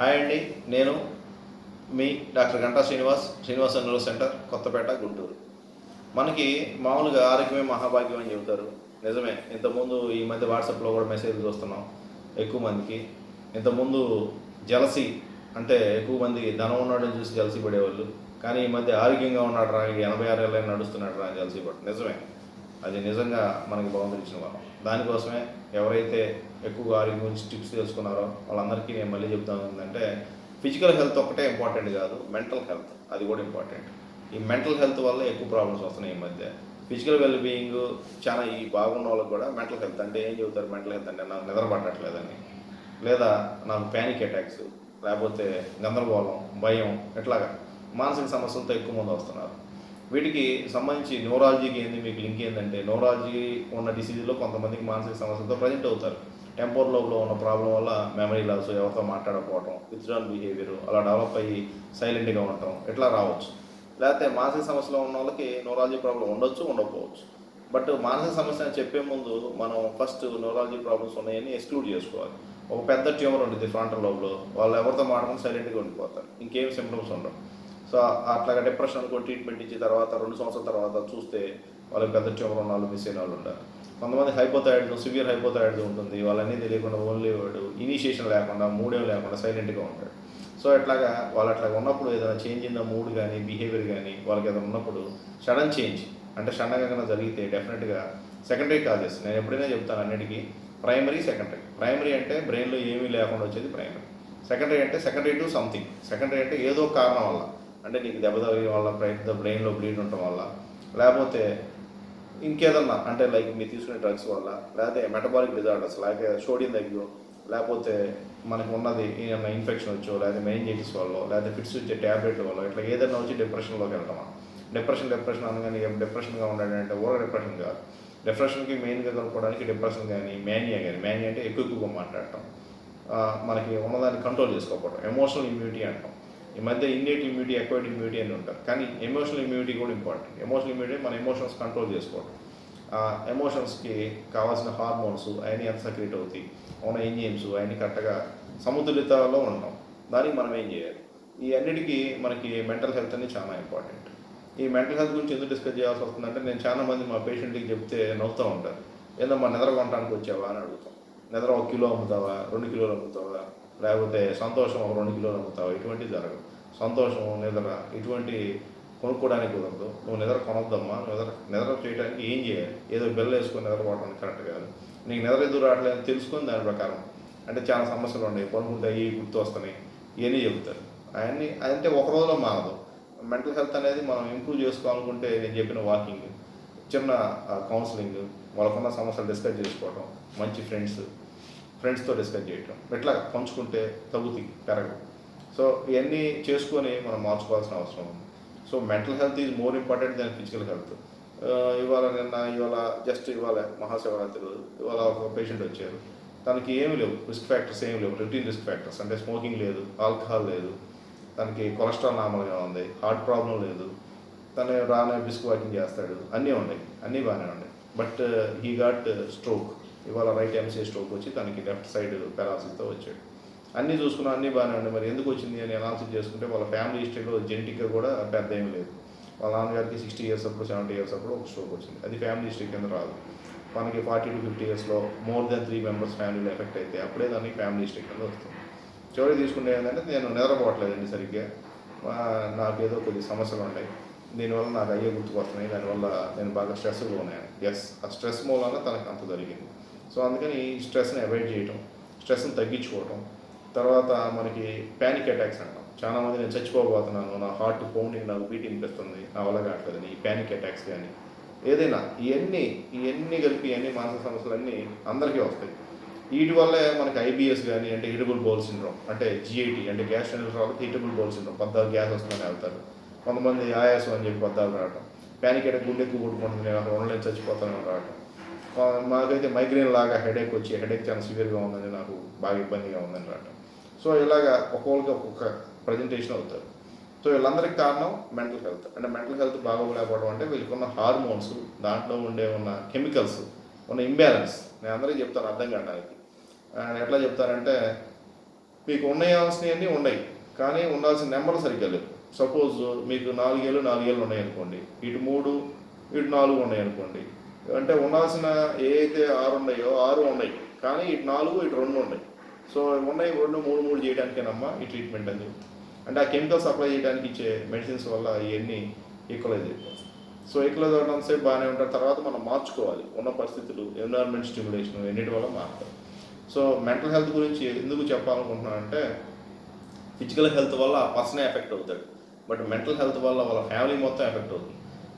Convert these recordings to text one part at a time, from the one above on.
Hi అండి. నేను మీ doctor Ganta Srinivas Srinivas neuro centre Kothapeta Guntur. మనకి మామూలుగా ఆరోగ్యమే మహాభాగ్యం అని చెబుతారు. నిజమే ఇంతకుముందు ఈ మధ్య వాట్సాప్లో కూడా మెసేజ్లు చూస్తున్నాం ఎక్కువ మందికి. ఇంతకుముందు జలసి అంటే ఎక్కువ మంది ధనం ఉన్నాడని చూసి జలసి పడేవాళ్ళు. కానీ ఈ మధ్య ఆరోగ్యంగా ఉన్నాడు రా ఎనభై ఆరు ఏళ్ళైనా నడుస్తున్నాడు రా జలసి పడు నిజమే. అది నిజంగా మనకి బాగుందించిన వాళ్ళం దానికోసమే ఎవరైతే ఎక్కువగా ఆరోగ్యం గురించి టిప్స్ తెలుసుకున్నారో వాళ్ళందరికీ నేను మళ్ళీ చెప్తాను ఏంటంటే ఫిజికల్ హెల్త్ ఒక్కటే ఇంపార్టెంట్ కాదు మెంటల్ హెల్త్ అది కూడా ఇంపార్టెంట్ ఈ మెంటల్ హెల్త్ వల్ల ఎక్కువ ప్రాబ్లమ్స్ వస్తున్నాయి ఈ మధ్య. ఫిజికల్ వెల్బీయింగ్ చాలా ఈ బాగున్న వాళ్ళకి కూడా మెంటల్ హెల్త్ అంటే ఏం చెబుతారు? మెంటల్ హెల్త్ అంటే నాకు నిద్ర పట్టట్లేదని లేదా నాకు ప్యానిక్ అటాక్స్ లేకపోతే గందరగోళం భయం ఇట్లాగా మానసిక సమస్యలతో ఎక్కువ మంది వస్తున్నారు. వీటికి సంబంధించి న్యూరాలజీకి ఏంది మీకు లింక్ ఏంటంటే న్యూరాలజీ ఉన్న డిసీజ్లో కొంతమందికి మానసిక సమస్యలతో ప్రజెంట్ అవుతారు. టెంపోర్ లోపల ఉన్న ప్రాబ్లం వల్ల మెమరీ లాస్ ఎవరితో మాట్లాడకపోవటం విత్డ్రాల్ బిహేవియర్ అలా డెవలప్ అయ్యి సైలెంట్గా ఉండటం ఇట్లా రావచ్చు. లేకపోతే మానసిక సమస్యలో ఉన్న వాళ్ళకి న్యూరాలజీ ప్రాబ్లం ఉండొచ్చు ఉండకపోవచ్చు. బట్ మానసిక సమస్య అని చెప్పే ముందు మనం ఫస్ట్ న్యూరాలజీ ప్రాబ్లమ్స్ ఉన్నాయని ఎక్స్క్లూడ్ చేసుకోవాలి. ఒక పెద్ద ట్యూమర్ ఉంటుంది ఫ్రంటల్ లోబ్లో వాళ్ళు ఎవరితో మాట్లాడుకుని సైలెంట్గా ఉండిపోతారు. ఇంకేం సిమ్టమ్స్ ఉండవు. సో అట్లాగా డిప్రెషన్ అనుకో ట్రీట్మెంట్ ఇచ్చిన తర్వాత రెండు సంవత్సరాల తర్వాత చూస్తే వాళ్ళకి పెద్ద ట్యూమర్ ఉన్న వాళ్ళు మిస్ అయిన వాళ్ళు ఉంటారు. కొంతమంది హైపోథైరాయిడ్ సివియర్ హైపోథైరాయిడ్ ఉంటుంది. వాళ్ళన్నీ తెలియకుండా ఓన్లీ వాడు ఇనిషియేషన్ లేకుండా మూడేం లేకుండా సైలెంట్గా ఉంటాడు. సో ఇట్లాగా వాళ్ళు అట్లాగా ఉన్నప్పుడు ఏదైనా చేంజ్ ఇన్ ద మూడ్ కానీ బిహేవియర్ కానీ వాళ్ళకి ఏదైనా ఉన్నప్పుడు సడన్ చేంజ్ అంటే సడన్గా జరిగితే డెఫినెట్గా సెకండరీ కాజెస్. నేను ఎప్పుడైనా చెప్తాను అన్నిటికీ ప్రైమరీ సెకండరీ. ప్రైమరీ అంటే బ్రెయిన్లో ఏమీ లేకుండా వచ్చేది ప్రైమరీ. సెకండరీ అంటే సెకండరీ టు సంథింగ్. సెకండరీ అంటే ఏదో కారణం వల్ల. అంటే నీకు దెబ్బ తగిలిన వల్ల బ్రెయిన్ బ్రెయిన్లో బ్లీడ్ ఉండటం వల్ల. లేకపోతే ఇంకేదన్నా అంటే లైక్ మీరు తీసుకునే డ్రగ్స్ వల్ల లేకపోతే మెటబాలిక్ డిజార్డర్స్ లేకపోతే సోడియం దగ్గర లేకపోతే మనకు ఉన్నది ఏమైనా ఇన్ఫెక్షన్ వచ్చో లేకపోతే మెయిన్జైటిస్ వల్ల లేకపోతే ఫిట్స్ వచ్చే ట్యాబ్లెట్ వల్ల ఇట్లా ఏదైనా వచ్చి డిప్రెషన్లోకి వెళ్తామా డిప్రెషన్ డిప్రెషన్ అనగానే డిప్రెషన్గా ఉండాలంటే ఓవర్ డిప్రెషన్ కాదు. డిప్రెషన్కి మెయిన్గా కనుక్కోవడానికి డిప్రెషన్ కానీ మేనియా కానీ మేనియా అంటే ఎక్కువ ఎక్కువగా మాట్లాడటం. మనకి ఉన్నదాన్ని కంట్రోల్ చేసుకోకపోవడం ఎమోషనల్ ఇమ్యూనిటీ అంటాం. ఈ మధ్య ఇన్నేట్ ఇమ్యూనిటీ అక్వైర్డ్ ఇమ్యూనిటీ అని ఉంటారు. కానీ ఎమోషనల్ ఇమ్యూనిటీ కూడా ఇంపార్టెంట్ ఎమోషనల్ ఇమ్యూనిటీ మన ఎమోషన్స్ కంట్రోల్ చేసుకోవడం. ఎమోషన్స్కి కావాల్సిన హార్మోన్స్ అవన్నీ ఎంత సక్రియేట్ అవుతాయి ఉన్న ఎంజిఎమ్స్ అవన్నీ కరెక్ట్గా సమతుల్యతలో ఉంటాం దానికి మనం ఏం చేయాలి? ఈ అన్నిటికీ మనకి మెంటల్ హెల్త్ అనేది చాలా ఇంపార్టెంట్ ఈ మెంటల్ హెల్త్ గురించి ఎందుకు డిస్కస్ చేయాల్సి వస్తుందంటే నేను చాలా మంది మా పేషెంట్కి చెప్తే నవ్వుతూ ఉంటారు. ఏదో మా నిద్ర కొనడానికి వచ్చావా? అని అడుగుతాం. నిద్ర ఒక కిలో అమ్ముతావా? రెండు కిలోలు అమ్ముతావా? లేకపోతే సంతోషం ఒక రెండు కిలోలు అమ్ముతావా? ఇటువంటివి జరగదు సంతోషం నిద్ర ఇటువంటి కొనుక్కోవడానికి కుదరదు. నువ్వు నిద్ర కొనొద్దమ్మా నిద్ర నిద్ర చేయడానికి ఏం చేయాలి? ఏదో బెల్ల వేసుకొని నిద్రపోవడానికి కరెక్ట్ కాదు. నీకు నిద్ర ఎదురు రావట్లేదు తెలుసుకొని దాని ప్రకారం. అంటే చాలా సమస్యలు ఉన్నాయి. కొనుక్కుంటే అవి గుర్తు వస్తున్నాయి. ఇవన్నీ చెబుతారు. అవన్నీ అంటే ఒక రోజులో మారదు. మెంటల్ హెల్త్ అనేది మనం ఇంప్రూవ్ చేసుకోవాలనుకుంటే నేను చెప్పిన వాకింగ్ చిన్న కౌన్సిలింగ్ వాళ్ళకున్న సమస్యలు డిస్కస్ చేసుకోవడం మంచి ఫ్రెండ్స్ ఫ్రెండ్స్తో డిస్కస్ చేయటం. ఇట్లా పంచుకుంటే తగ్గుతాయి పెరగదు. సో ఇవన్నీ చేసుకొని మనం మార్చుకోవాల్సిన అవసరం ఉంది. So mental health is more important than physical health. ఇవాళ నిన్న ఇవాళ జస్ట్ ఇవాళ మహాశివరాత్రి రోజు ఇవాళ ఒక పేషెంట్ వచ్చారు. తనకి ఏమి లేవు రిస్క్ ఫ్యాక్టర్స్ ఏమి లేవు రొటీన్ రిస్క్ ఫ్యాక్టర్స్. అంటే స్మోకింగ్ లేదు ఆల్కహాల్ లేదు తనకి కొలెస్ట్రాల్ నార్మల్గా ఉంది హార్ట్ ప్రాబ్లం లేదు. తను రానే బిస్క్ వాకింగ్ చేస్తాడు అన్నీ ఉన్నాయి అన్నీ బాగానే ఉన్నాయి. But he got stroke. ఇవాళ రైట్ ఎంసీ స్ట్రోక్ వచ్చి తనకి లెఫ్ట్ సైడ్ పారాసిస్తో వచ్చాడు. అన్నీ చూసుకున్నా అన్నీ బాగానే ఉండే. మరి ఎందుకు వచ్చింది అని అనాలసిస్ చేసుకుంటే వాళ్ళ ఫ్యామిలీ హిస్టరీలో జెనెటిక్గా కూడా పెద్ద ఏం లేదు. వాళ్ళ నాన్నగారికి సిక్స్టీ ఇయర్స్ అప్పుడు సెవెంటీ ఇయర్స్ అప్పుడు ఒక స్ట్రోక్ వచ్చింది. అది ఫ్యామిలీ హిస్టరీ కింద రాదు. మనకి ఫార్టీ టు ఫిఫ్టీ ఇయర్స్లో మోర్ దెన్ త్రీ మెంబర్స్ ఫ్యామిలీలో ఎఫెక్ట్ అయితే అప్పుడే దాన్ని ఫ్యామిలీ హిస్టరీ కింద వస్తుంది. చివరి తీసుకుంటే ఏంటంటే నేను నిద్రపోవట్లేదండి సరిగ్గా. నాకు ఏదో కొద్ది సమస్యలు ఉన్నాయి. దీనివల్ల నాకు అయ్యే గుర్తుకొస్తున్నాయి దానివల్ల నేను బాగా స్ట్రెస్గా ఉన్నాను ఎస్ ఆ స్ట్రెస్ మూలంగా తనకు అంత జరిగింది. సో అందుకని ఈ స్ట్రెస్ని అవాయిడ్ చేయటం స్ట్రెస్ని తగ్గించుకోవటం తర్వాత మనకి ప్యానిక్ అటాక్స్ అంటాం. చాలా మంది నేను చచ్చిపోబోతున్నాను నా హార్ట్ పౌండింగ్ నాకు బీట్ వినిపిస్తుంది నా వల్ల కావట్లేదని ఈ ప్యానిక్ అటాక్స్ కానీ ఏదైనా ఇవన్నీ ఇవన్నీ కలిపి ఇవన్నీ మానసిక సమస్యలన్నీ అందరికీ వస్తాయి. వీటి వల్లే మనకి ఐబిఎస్ కానీ అంటే ఇరిటబుల్ బౌల్ సిండ్రోమ్ అంటే జిఐటి అంటే గ్యాస్ వాళ్ళకి ఇరిటబుల్ బౌల్ సిండ్రోమ్ పద్దాలు గ్యాస్ వస్తుందని వెళ్తారు. కొంతమంది ఆయాసం అని చెప్పి పద్దాలు రావటం. ప్యానిక్ అటాక్ గుండె ఎక్కువ కొట్టుకుంటుంది నేను అక్కడ ఉండలేని చచ్చిపోతానని రావటం. మాకైతే మైగ్రేన్ లాగా హెడేక్ వచ్చి హెడేక్ చాలా సివియర్గా ఉందని నాకు బాగా ఇబ్బందిగా ఉందని రావటం. సో ఇలాగా ఒక్కొక్కరికి ఒక్కొక్క ప్రజెంటేషన్ అవుతారు. సో వీళ్ళందరికీ కారణం మెంటల్ హెల్త్ అంటే మెంటల్ హెల్త్ బాగోలేకపోవడం అంటే వీళ్ళకున్న హార్మోన్స్ దాంట్లో ఉండే ఉన్న కెమికల్స్ ఉన్న ఇంబ్యాలెన్స్ నేను అందరికీ చెప్తాను అర్థం కావడానికి. ఎట్లా చెప్తారంటే మీకు ఉండాల్సినవన్నీ ఉన్నాయి కానీ ఉండాల్సిన నెంబర్ సరిగ్గా లేవు. సపోజ్ మీకు నాలుగేళ్ళు నాలుగేళ్ళు ఉన్నాయి అనుకోండి ఇటు మూడు ఇటు నాలుగు ఉన్నాయి అనుకోండి అంటే ఉండాల్సిన ఏ అయితే ఆరు ఉన్నాయో ఆరు ఉన్నాయి కానీ ఇటు నాలుగు ఇటు రెండు ఉన్నాయి. సో ఉన్నాయి రెండు మూడు మూడు చేయడానికేనమ్మా ఈ ట్రీట్మెంట్ అని చెప్పి అంటే ఆ కెమికల్ సప్లై చేయడానికి ఇచ్చే మెడిసిన్స్ వల్ల ఇవన్నీ ఈక్వలైజ్ అయిపోతాయి. సో ఈక్వలైజ్ అవడం సేపు బాగానే ఉంటారు. తర్వాత మనం మార్చుకోవాలి. ఉన్న పరిస్థితులు ఎన్విరాన్మెంట్ స్టిమ్యులేషన్ ఎన్నిటి వల్ల మారుతాయి. సో మెంటల్ హెల్త్ గురించి ఎందుకు చెప్పాలనుకుంటున్నానంటే ఫిజికల్ హెల్త్ వల్ల ఆ పర్సనే ఎఫెక్ట్ అవుతాడు. బట్ మెంటల్ హెల్త్ వల్ల వాళ్ళ ఫ్యామిలీ మొత్తం ఎఫెక్ట్ అవుతుంది.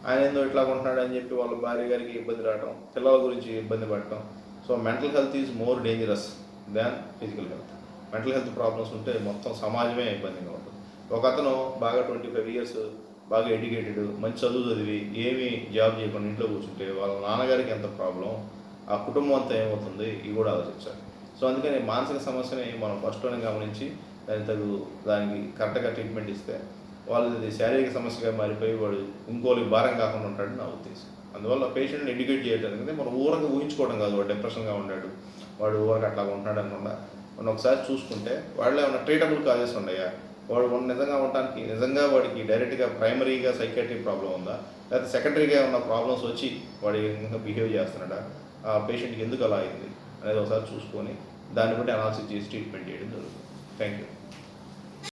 ఆయన ఏందో ఇట్లా ఉంటున్నాడు అని చెప్పి వాళ్ళ భార్య గారికి ఇబ్బంది రావడం పిల్లల గురించి ఇబ్బంది పడటం. So mental health is more dangerous than physical health mental health problems ఉంటే మొత్తం సమాజమే ఇబ్బందిగా ఉంటుంది. ఒక అతను బాగా ట్వంటీ ఫైవ్ ఇయర్స్ బాగా ఎడ్యుకేటెడ్ మంచి చదువు చదివి ఏమీ జాబ్ చేయకుండా ఇంట్లో కూర్చుంటే వాళ్ళ నాన్నగారికి ఎంత ప్రాబ్లం ఆ కుటుంబం అంతా ఏమవుతుంది? ఇవి కూడా ఆలోచించాలి. సో అందుకని మానసిక సమస్యని మనం ఫస్ట్లోనే గమనించి దాని తగు దానికి కరెక్ట్గా ట్రీట్మెంట్ ఇస్తే వాళ్ళది శారీరక సమస్యగా మారిపోయి వాడు ఇంకోళ్ళకి భారం కాకుండా ఉంటాడని నా ఉద్దేశం. అందువల్ల పేషెంట్ని ఎడ్యుకేట్ చేయడానికి మనం ఊరక ఊహించుకోవడం కాదు వాడు డిప్రెషన్గా ఉన్నాడు వాడు ఊరక అట్లా ఉంటాడు అనుకుండా మనం ఒకసారి చూసుకుంటే వాళ్ళు ఏమైనా ట్రీటబుల్ కాజెస్ ఉన్నాయా? వాడు నిజంగా ఉండటానికి నిజంగా వాడికి డైరెక్ట్గా ప్రైమరీగా సైకాట్రిక్ ప్రాబ్లం ఉందా? లేకపోతే సెకండరీగా ఉన్న ప్రాబ్లమ్స్ వచ్చి వాడి ఇంకా బిహేవ్ చేస్తున్నాడా? ఆ పేషెంట్కి ఎందుకు అలా అయింది? అనేది ఒకసారి చూసుకొని దాన్ని బట్టి అనాలిసిస్ చేసి ట్రీట్మెంట్ చేయడం జరుగుతుంది. Thank you